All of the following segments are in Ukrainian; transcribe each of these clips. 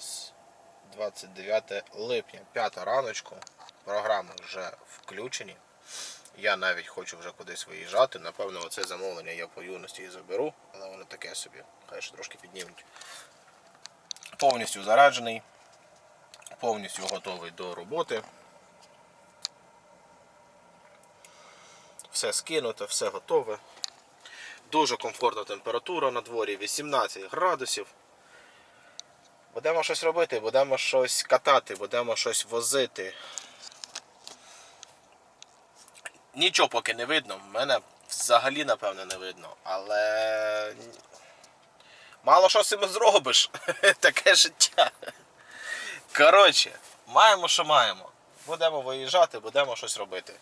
нас 29 липня, 5 раночку. Програми вже включені. Я навіть хочу вже кудись виїжджати. Напевно, оце замовлення я по юності і заберу, але воно таке собі. Хай ще трошки піднімуть. Повністю заряджений, повністю готовий до роботи. Все скинуто, все готове. Дуже комфортна температура на дворі 18 градусів. Будемо щось робити, будемо щось катати, будемо щось возити. Нічого поки не видно, мене взагалі напевне не видно, але мало що з цим зробиш. Таке життя. Коротше, маємо, що маємо. Будемо виїжджати, будемо щось робити.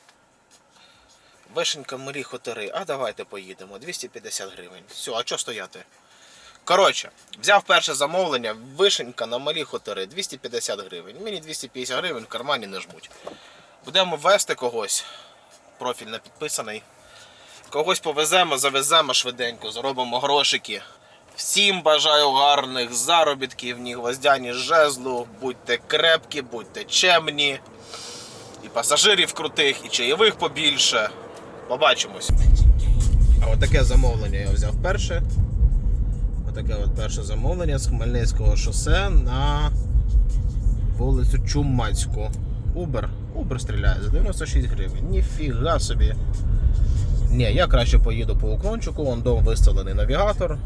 Вишенька морі хотери. А давайте поїдемо. 250 гривень. Все, а чого стояти? Коротше, взяв перше замовлення, вишенька на малі хотери 250 гривень. Мені 250 гривень в кармані не жмуть. Будемо вести когось. Профіль не підписаний. Когось повеземо, завеземо швиденько, заробимо грошики. Всім бажаю гарних заробітків, ні гвоздяні жезлу. Будьте крепкі, будьте чемні. І пасажирів крутих, і чаєвих побільше. Побачимось. А от таке замовлення я взяв перше. Отаке от перше замовлення з Хмельницького шосе на вулицю Чумацьку. Убер. Убер стріляє за 96 гривень. Ніфіга собі. Ні, я краще поїду по уклончику, вон дом виставлений навігатор.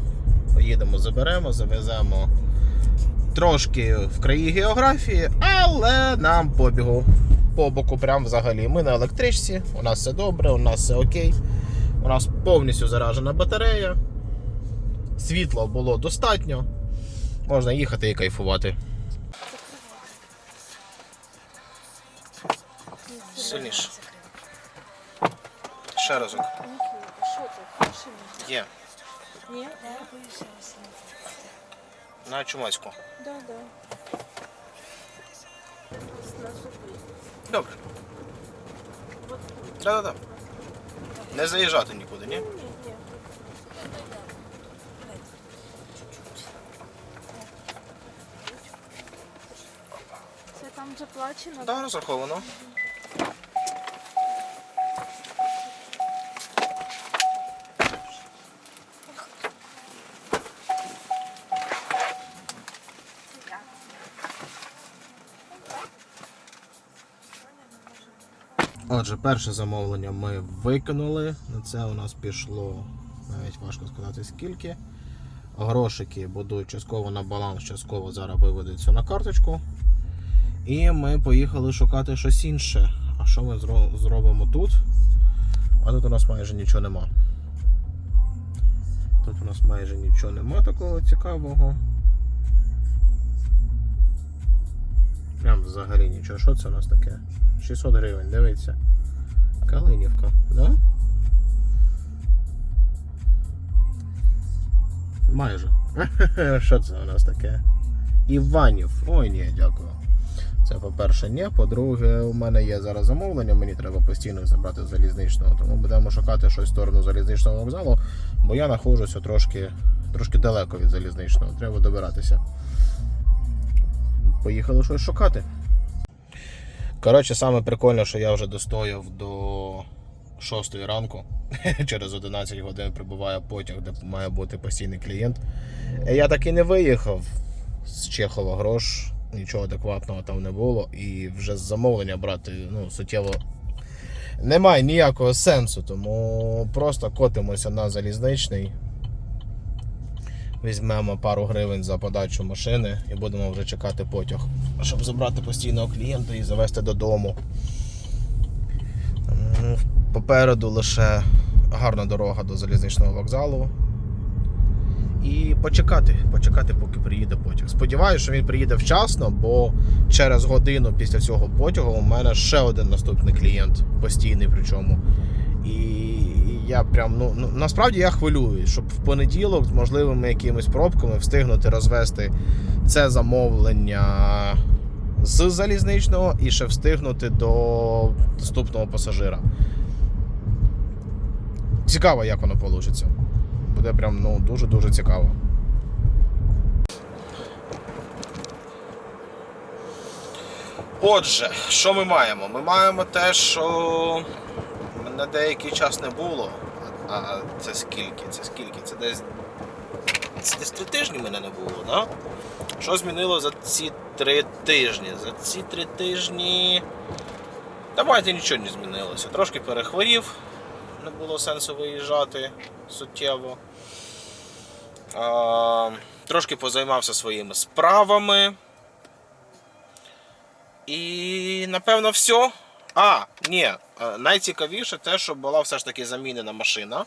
Поїдемо, заберемо, завеземо трошки в краї географії, але нам побігу. По боку, прям взагалі. Ми на електричці, у нас все добре, у нас все окей. У нас повністю заражена батарея. Світла було достатньо. Можна їхати і кайфувати. Сильніше. Ще разок. Є. Ні? На чумацьку. Да, да. Добре. Да-да-да. Не заїжджати нікуди, ні? Ні, ні. Це там заплачено? Да, розраховано. Отже, перше замовлення ми викинули. На це у нас пішло навіть важко сказати скільки. Грошики будуть частково на баланс, частково зараз виведуться на карточку. І ми поїхали шукати щось інше. А що ми зро- зробимо тут? А тут у нас майже нічого нема. Тут у нас майже нічого нема такого цікавого. Прям взагалі нічого. Що це у нас таке? 600 гривень, дивіться. Калинівка, да? Майже. Що це у нас таке? Іванів. Ой, ні, дякую. Це по-перше, ні. По-друге, у мене є зараз замовлення, мені треба постійно забрати залізничного. Тому будемо шукати щось в сторону залізничного вокзалу, бо я знаходжуся трошки, трошки далеко від залізничного. Треба добиратися. Поїхали щось шукати. Коротше, саме прикольне, що я вже достояв до 6 ранку. Через 11 годин прибуває потяг, де має бути постійний клієнт. Я так і не виїхав з Чехова грош, нічого адекватного там не було. І вже з замовлення брати ну, суттєво немає ніякого сенсу, тому просто котимося на залізничний. Візьмемо пару гривень за подачу машини і будемо вже чекати потяг, щоб забрати постійного клієнта і завести додому. Попереду лише гарна дорога до залізничного вокзалу. І почекати, почекати, поки приїде потяг. Сподіваюся, що він приїде вчасно, бо через годину після цього потягу у мене ще один наступний клієнт, постійний причому. І я прям, ну, ну насправді я хвилююсь, щоб в понеділок з можливими якимись пробками встигнути розвести це замовлення з залізничного і ще встигнути до наступного пасажира. Цікаво, як воно вийде. Буде прям ну, дуже-дуже цікаво. Отже, що ми маємо? Ми маємо те, що мене деякий час не було. А це скільки? Це скільки? Це десь. Це десь три тижні мене не було, да? Що змінило за ці три тижні? За ці три тижні. Та майже нічого не змінилося. Трошки перехворів, не було сенсу виїжджати суттєво. Трошки позаймався своїми справами. І напевно все. А, ні, е, найцікавіше те, що була все ж таки замінена машина.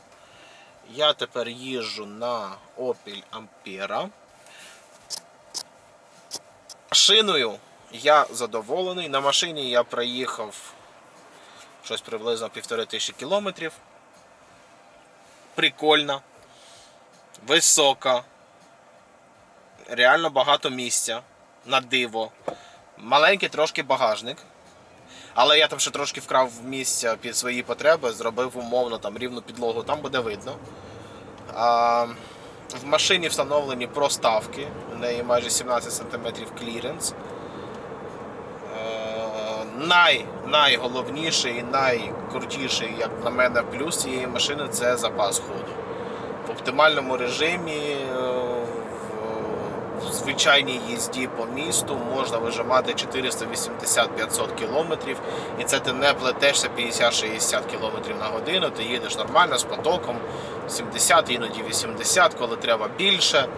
Я тепер їжджу на Opel Ampera. Машиною я задоволений. На машині я проїхав щось приблизно півтори тисячі кілометрів. Прикольна, висока, реально багато місця на диво. Маленький трошки багажник. Але я там ще трошки вкрав місця під свої потреби, зробив умовно там рівну підлогу, там буде видно. А, в машині встановлені проставки, у неї майже 17 см кліренс. Е, Най, найголовніший і найкрутіший, як на мене, плюс цієї машини це запас ходу. В оптимальному режимі е, в звичайній їзді по місту можна вижимати 480-500 км, і це ти не плетешся 50-60 км на годину, ти їдеш нормально з потоком 70, іноді 80, коли треба більше.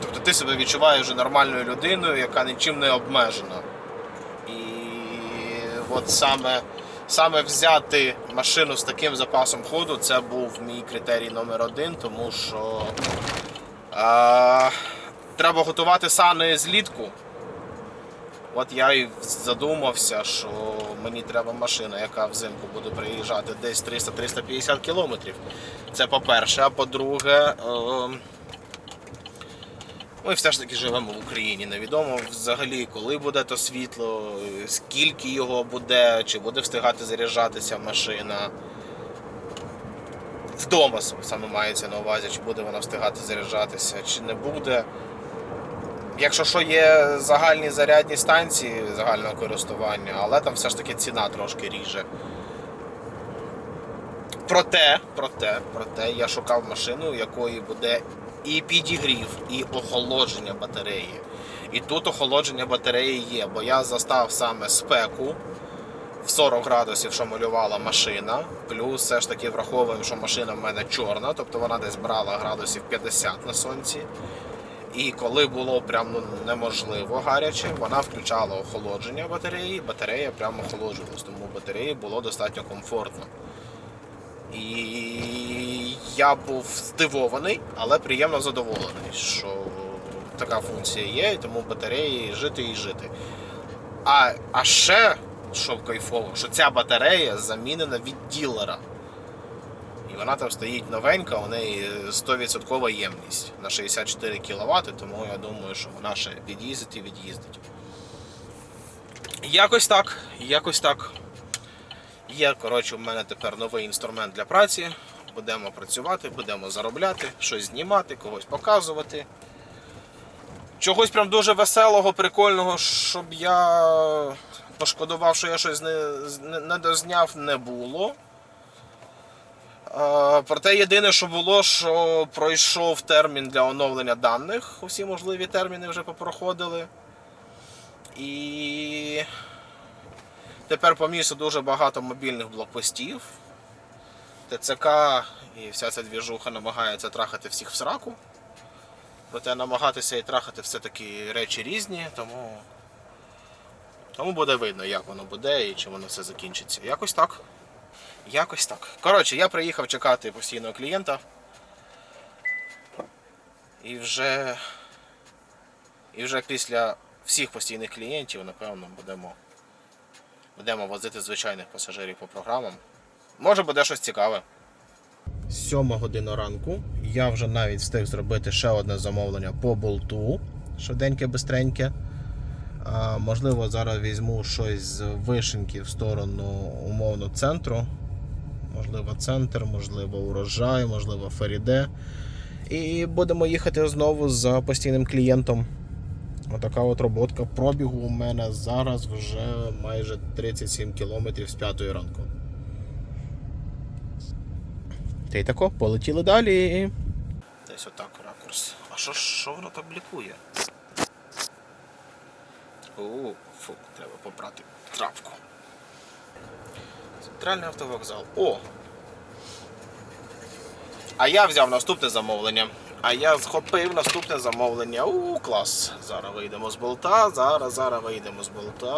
Тобто ти себе відчуваєш вже нормальною людиною, яка нічим не обмежена. І от саме, саме взяти машину з таким запасом ходу, це був мій критерій номер один, тому що а, треба готувати сани злітку. От я і задумався, що мені треба машина, яка взимку буде приїжджати десь 300-350 кілометрів. Це по-перше, а по-друге, ем, ми все ж таки живемо в Україні. Невідомо взагалі, коли буде то світло, скільки його буде, чи буде встигати заряджатися машина. Вдома саме мається на увазі, чи буде вона встигати заряджатися, чи не буде. Якщо що є загальні зарядні станції загального користування, але там все ж таки ціна трошки ріже. Проте, проте, проте я шукав машину, у якої буде і підігрів, і охолодження батареї. І тут охолодження батареї є, бо я застав саме спеку в 40 градусів, що малювала машина. Плюс все ж таки враховуємо, що машина в мене чорна, тобто вона десь брала градусів 50 на сонці. І коли було прям ну, неможливо гаряче, вона включала охолодження батареї, батарея прямо охолоджувалась, тому батареї було достатньо комфортно. І я був здивований, але приємно задоволений, що така функція є, і тому батареї жити і жити. А, а ще, що кайфово, що ця батарея замінена від ділера. І вона там стоїть новенька, у неї 100% ємність на 64 кВт, тому я думаю, що вона ще під'їздить і від'їздить. Якось так, якось так. Є, коротше, у мене тепер новий інструмент для праці. Будемо працювати, будемо заробляти, щось знімати, когось показувати. Чогось прям дуже веселого, прикольного, щоб я пошкодував, що я щось не, не, дозняв, не було. Е, Проте єдине, що було, що пройшов термін для оновлення даних. Усі можливі терміни вже попроходили. І тепер по місту дуже багато мобільних блокпостів. ТЦК і вся ця двіжуха намагається трахати всіх в сраку. Проте намагатися і трахати все-таки речі різні, тому. Тому буде видно, як воно буде і чи воно все закінчиться. Якось так. Якось так. Коротше, я приїхав чекати постійного клієнта. І вже. І вже після всіх постійних клієнтів, напевно, будемо. Будемо возити звичайних пасажирів по програмам. Може буде щось цікаве. Сьома година ранку. Я вже навіть встиг зробити ще одне замовлення по болту. Швиденьке, бистреньке. А, можливо, зараз візьму щось з вишеньки в сторону умовно центру. можливо, центр, можливо, урожай, можливо, Феріде. І будемо їхати знову за постійним клієнтом. Отака от роботка. Пробігу у мене зараз вже майже 37 кілометрів з 5 ранку. Та й тако, полетіли далі. Десь отак ракурс. А що, що воно так блікує? О, фу, треба попрати травку. Центральний автовокзал. О! А я взяв наступне замовлення. А я схопив наступне замовлення. У, клас. Зараз вийдемо з болта, зараз, зараз вийдемо з болта,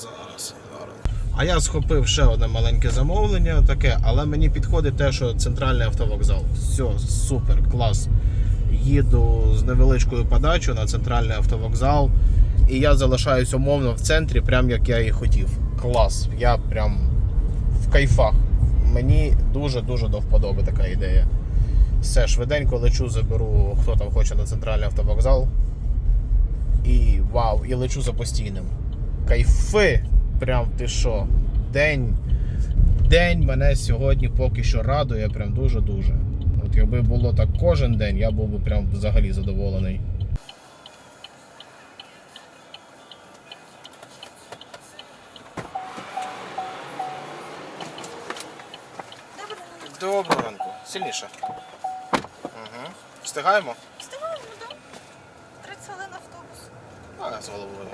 зараз, зараз. А я схопив ще одне маленьке замовлення, таке, але мені підходить те, що центральний автовокзал. Все, супер, клас. Їду з невеличкою подачою на центральний автовокзал. І я залишаюсь умовно в центрі, прям як я і хотів. Клас. Я прям в кайфах. Мені дуже-дуже до вподоби така ідея. Все, швиденько лечу, заберу, хто там хоче на центральний автовокзал. І вау, і лечу за постійним. Кайфи! Прям ти що? День. День мене сьогодні поки що радує, прям дуже-дуже. От якби було так кожен день, я був би прям взагалі задоволений. Доброго ранку. Сильніше. Встигаємо? Встигаємо, так? 30 хвилин автобус. А, з головою.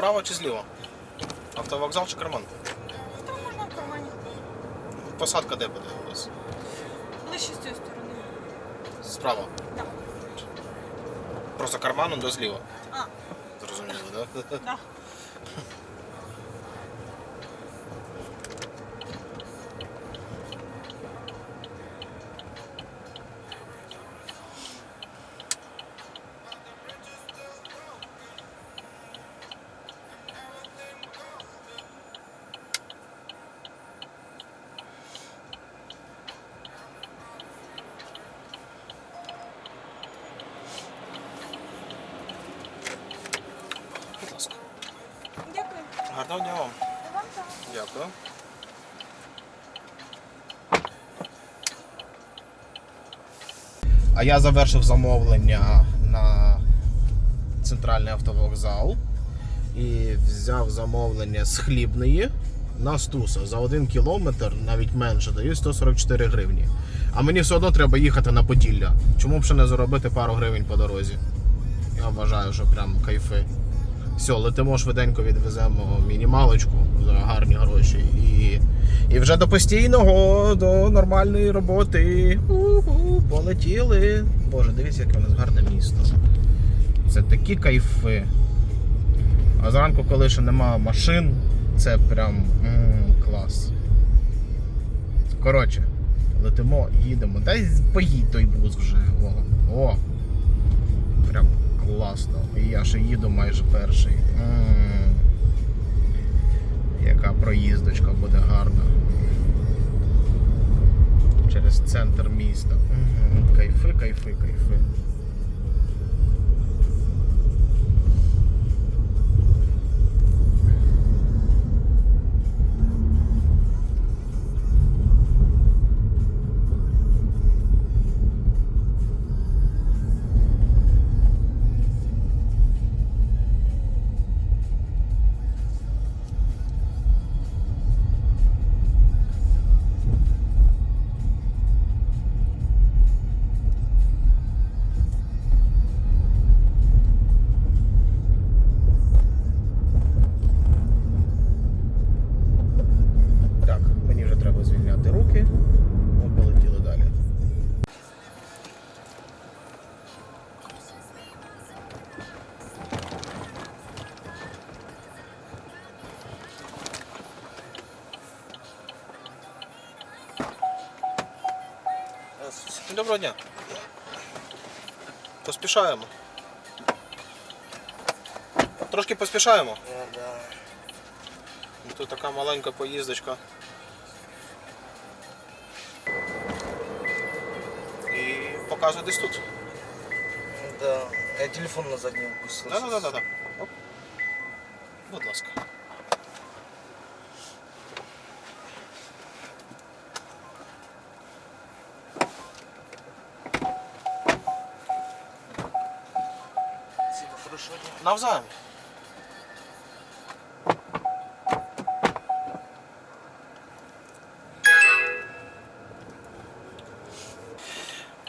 Справа чи зліва? Автовокзал чи карман? Там можна в кармані. Посадка де буде у вас? Ближче з цієї сторони. Справа. Так. Просто карманом до зліва. А, Зрозуміло, так? Да? да. А я завершив замовлення на центральний автовокзал і взяв замовлення з хлібної на Стуса за один кілометр, навіть менше, дають 144 гривні. А мені все одно треба їхати на Поділля. Чому б ще не заробити пару гривень по дорозі? Я вважаю, що прям кайфи. Все, летимо швиденько, відвеземо мінімалочку за гарні гроші. І, і вже до постійного, до нормальної роботи. У-ху, полетіли. Боже, дивіться, яке у нас гарне місто. Це такі кайфи. А зранку, коли ще нема машин, це прям м, клас. Коротше, летимо, їдемо. Дай поїдь той бус вже. О, о. Прям класно. І я ще їду майже перший. М. Яка проїздочка буде гарна. Через центр міста. М, Кайфи, кайфи, Доброго дня. Поспішаємо. Трошки поспішаємо. Тут така маленька поїздочка. І показую десь тут. Да. Я телефон на заднем пустил. Да, да, да, да. Будь ласка. Навзаєм.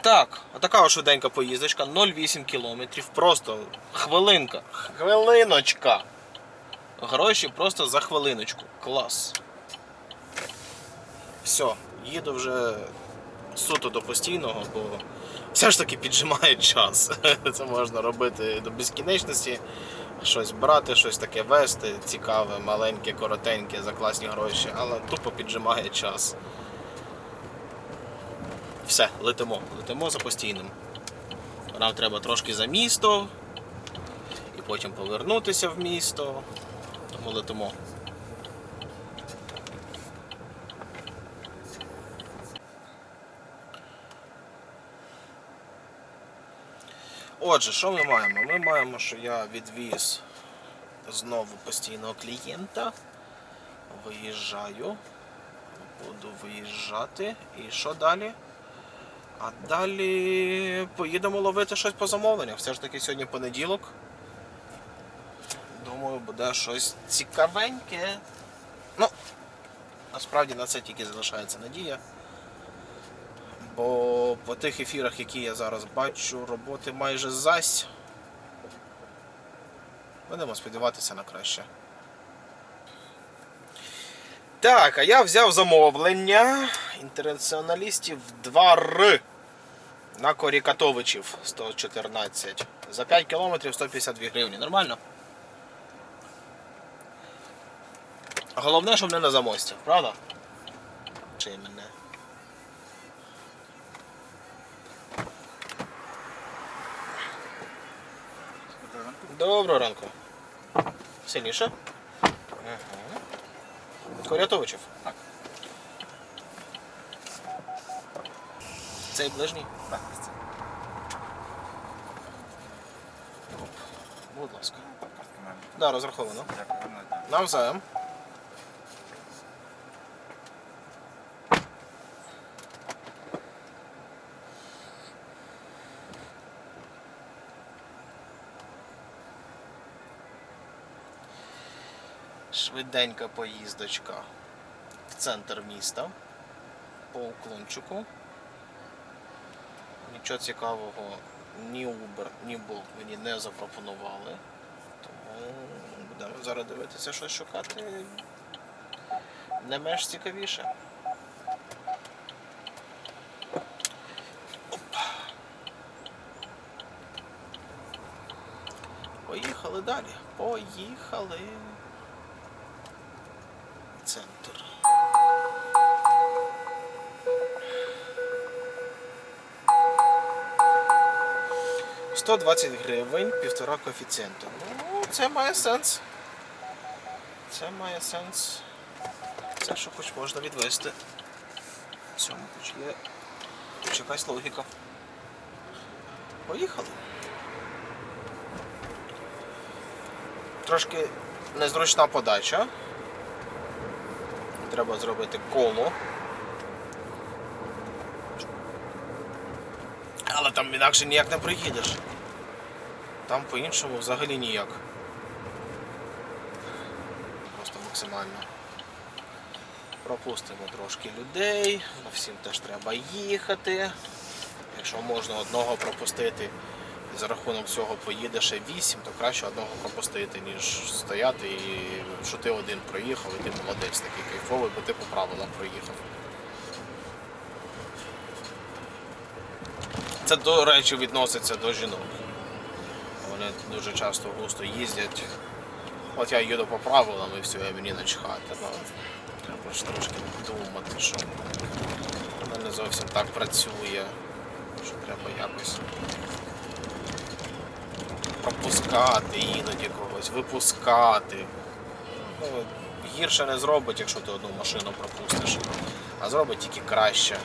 Так, отака швиденька поїздочка, 0,8 кілометрів, просто хвилинка. Хвилиночка. Гроші просто за хвилиночку. Клас. Все, їду вже суто до постійного, бо все ж таки піджимає час. Це можна робити до безкінечності. Щось брати, щось таке вести, цікаве, маленьке, коротеньке, за класні гроші, але тупо піджимає час. Все, летимо. Летимо за постійним. Нам треба трошки за місто і потім повернутися в місто. Тому летимо. Отже, що ми маємо? Ми маємо, що я відвіз знову постійного клієнта. Виїжджаю. Буду виїжджати. І що далі? А далі поїдемо ловити щось по замовленнях. Все ж таки сьогодні понеділок. Думаю, буде щось цікавеньке. Ну, насправді на це тільки залишається надія. Бо по тих ефірах, які я зараз бачу, роботи майже зась. Будемо сподіватися на краще. Так, а я взяв замовлення інтернаціоналістів 2Р на Корікатовичів 114. За 5 кілометрів 152 гривні. Нормально? Головне, щоб не на замості, правда? Чи мене? Доброго ранку. Сильніше? Угу. Корятовичів. Так. Цей ближній? Так, Оп. Будь ласка. Так. Да, розраховано. Дякую. Навзаєм. Швиденька поїздочка в центр міста по уклончику. Нічого цікавого ні Uber, ні Bolt мені не запропонували. Тому будемо зараз дивитися, щось шукати не менш цікавіше. Оп. Поїхали далі. Поїхали. 120 гривень, півтора коефіцієнту. Ну, це має сенс. Це має сенс. Це що хоч можна відвести. В цьому хоч є хоч якась логіка. Поїхали. Трошки незручна подача. Треба зробити коло. Інакше ніяк не приїдеш. Там по-іншому взагалі ніяк. Просто максимально. Пропустимо трошки людей, на всім теж треба їхати. Якщо можна одного пропустити, і за рахунок цього поїде ще вісім, то краще одного пропустити, ніж стояти і що ти один проїхав, і ти молодець такий кайфовий, бо ти по правилам проїхав. Це, до речі, відноситься до жінок. Вони дуже часто густо їздять. От я їду по правилам і все, і мені начхати. Ну, треба ж трошки думати, що воно не зовсім так працює, що треба якось пропускати іноді когось, випускати. Ну, гірше не зробить, якщо ти одну машину пропустиш, а зробить тільки краще.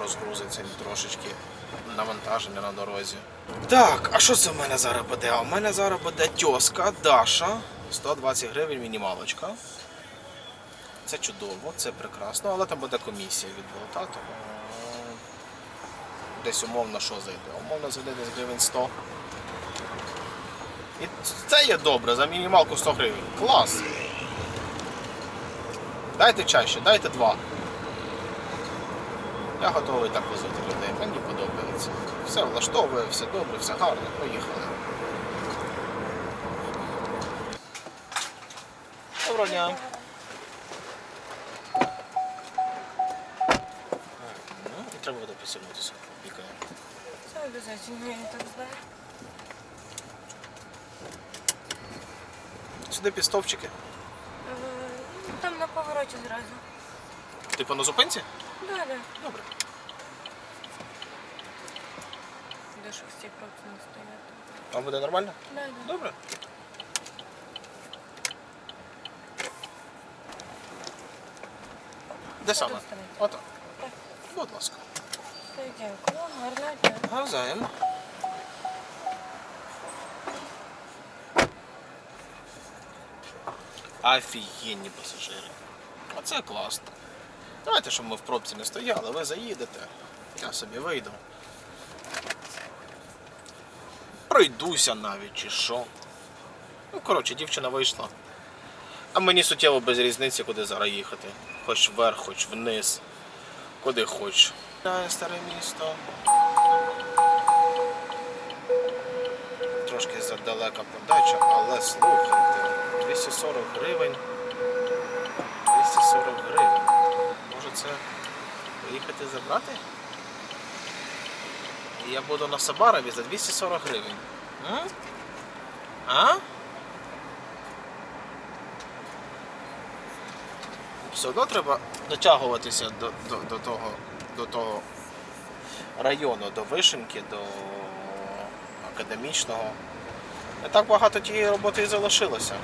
Розгрузиться трошечки навантаження на дорозі. Так, а що це в мене зараз буде? В мене зараз буде тьоска Даша. 120 гривень мінімалочка. Це чудово, це прекрасно, але там буде комісія від болота, тому десь умовно що зайде. Умовно зайде десь гривень 100. І це є добре, за мінімалку 100 гривень. Клас! Дайте чаще, дайте два. Я готовий так возити людей, мені подобається. Все влаштовує, все добре, все гарно, поїхали. Доброго дня. Ну, і треба буде посягнутися. Пікає. Це обов'язково, я так знаю. Сюди під стовпчики. Е, ну, Там на повороті зразу. Типу на зупинці? Да, да. Добре. До просто не стояти. Вам буде нормально? Да, да. Добре. Де саме? Ставити. Ото. Так. Будь ласка. Все, дякую. Гарного дня. Газаємо. Офігенні пасажири. Оце класно. Давайте, щоб ми в пробці не стояли, ви заїдете, я собі вийду. Пройдуся навіть чи що. Ну, коротше, дівчина вийшла. А мені суттєво без різниці, куди зараз їхати. Хоч вверх, хоч вниз, куди хоч. Та, Старе місто. Трошки задалека подача, але слухайте, 240 гривень. 240 гривень. Це поїхати забрати? І я буду на Сабарові за 240 гривень. М? А? Все одно треба дотягуватися до, до, до того, до того району, до Вишенки, до академічного. Не так багато тієї роботи і залишилося.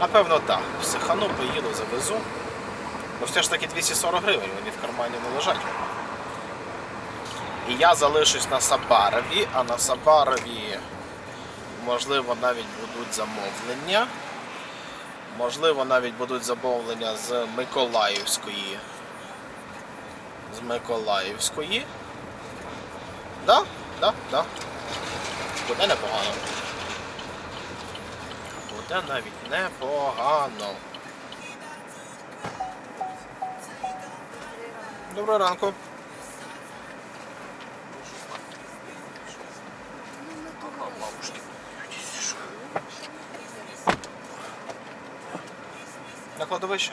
Напевно, так. Психану поїду, завезу. Бо все ж таки 240 гривень, вони в кармані не лежать. І я залишусь на Сабарові, а на Сабарові, можливо, навіть будуть замовлення. Можливо, навіть будуть замовлення з Миколаївської. З Миколаївської. Да, да, да. Буде непогано. Буде навіть непогано. Доброго ранку. На кладовище?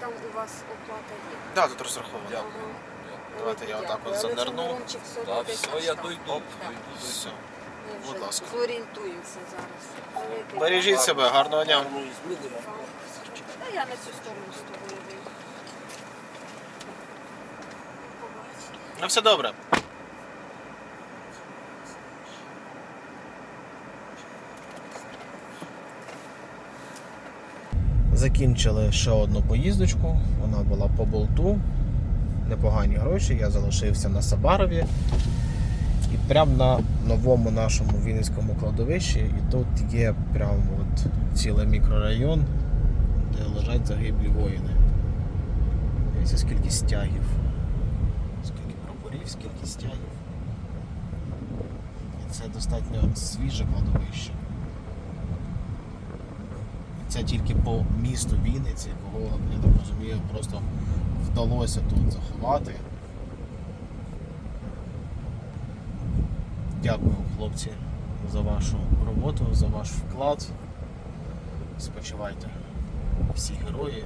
Там у вас оплата є. Да, тут розраховано. Ага. Давайте я отак от. Занирну. Та все, я дойду. Все. Будь ласка. Зорієнтуємося зараз. Бережіть себе, гарного дня. Та я на цю сторону з тобою вийду. Ну все добре. Закінчили ще одну поїздочку. Вона була по болту. Непогані гроші. Я залишився на Сабарові. І прямо на новому нашому Вінницькому кладовищі. І тут є прямо от цілий мікрорайон, де лежать загиблі воїни. Дивіться, скільки стягів. Скільки прапорів, скільки стягів. І це достатньо свіже кладовище. Це тільки по місту Вінниці, кого, я так розумію, просто вдалося тут заховати. Дякую, хлопці, за вашу роботу, за ваш вклад. Спочивайте всі герої.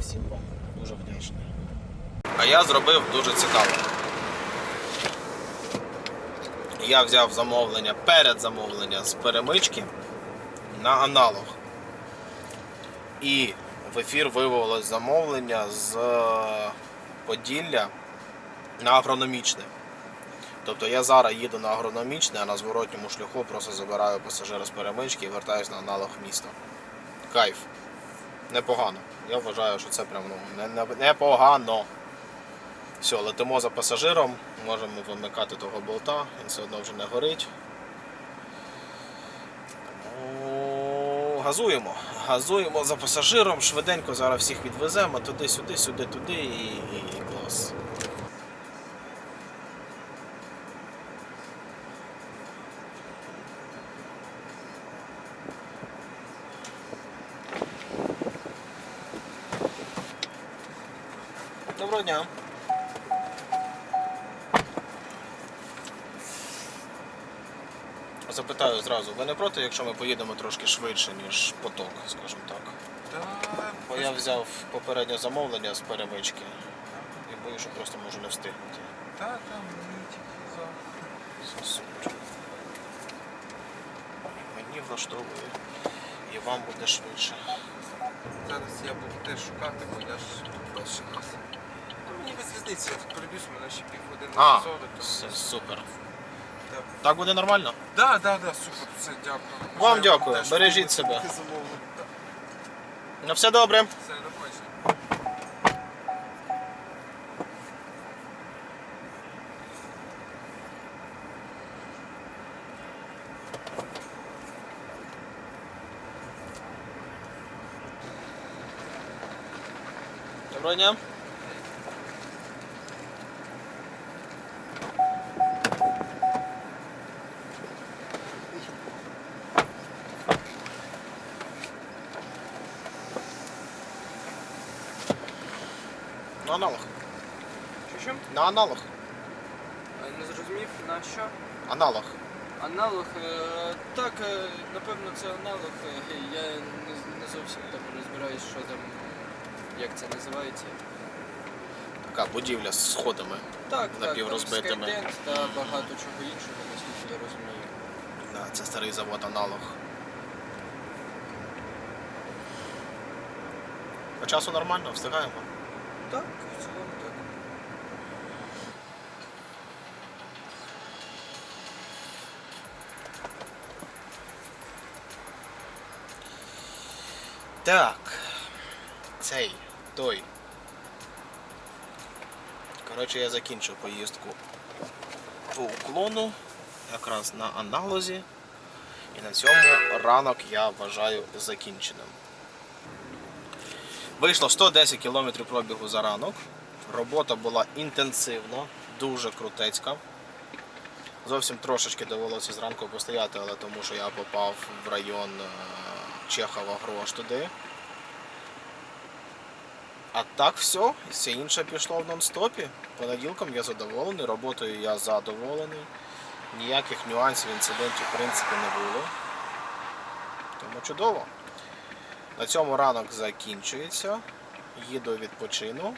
Всім вам дуже вдячний. А я зробив дуже цікаво. я взяв замовлення перед замовлення з перемички на аналог. І в ефір вивелось замовлення з е, Поділля на агрономічне. Тобто я зараз їду на агрономічне, а на зворотньому шляху просто забираю пасажира з перемички і вертаюсь на аналог міста. Кайф. Непогано. Я вважаю, що це прям ну, не, не, непогано. Все, летимо за пасажиром, можемо вимикати того болта, він все одно вже не горить. Газуємо. Газуємо за пасажиром, швиденько зараз всіх відвеземо туди-сюди, сюди-туди і, і клас. Доброго дня. Запитаю зразу, ви не проти, якщо ми поїдемо трошки швидше, ніж поток, скажімо так. Бо я взяв попереднє замовлення з перемички і боюсь, що просто можу не встигнути. Та там мені тільки за. Супер. Мені влаштовує. І вам буде швидше. Зараз я буду теж шукати, бо я ж перший раз. Ну, мені без різниці, я тут перебіжу, мене ще півгодини то... все, супер. Так. Так буде нормально? Да, да, да, супер, все, дякую. Вам дякую, теж бережіть себе. замовлення. Так. Ну все добре. Все, до побачення. Доброго дня. На аналог. Що що? На аналог. Не зрозумів на що? Аналог. Аналог. е, Так, е, напевно, це аналог. Е, Я не, не зовсім там розбираюсь, що там, як це називається. Така будівля з сходами. Так, так, Напіврозбитими. Skytent та багато чого іншого, наскільки я розумію. Да, це старий завод аналог. По часу нормально, встигаємо. Так, в цілому так. Так. Цей, той. Коротше, я закінчив поїздку по уклону, якраз на аналозі. І на цьому ранок я вважаю закінченим. Вийшло 110 км пробігу за ранок. Робота була інтенсивна, дуже крутецька. Зовсім трошечки довелося зранку постояти, але тому що я попав в район е, Чехова Грош туди. А так все, все інше пішло в нон-стопі. Понеділком я задоволений, роботою я задоволений. Ніяких нюансів, інцидентів в принципі не було. Тому чудово. На цьому ранок закінчується. Їду відпочину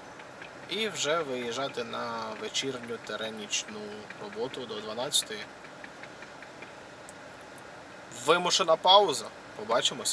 і вже виїжджати на вечірню теренічну роботу до 12. Вимушена пауза. Побачимось.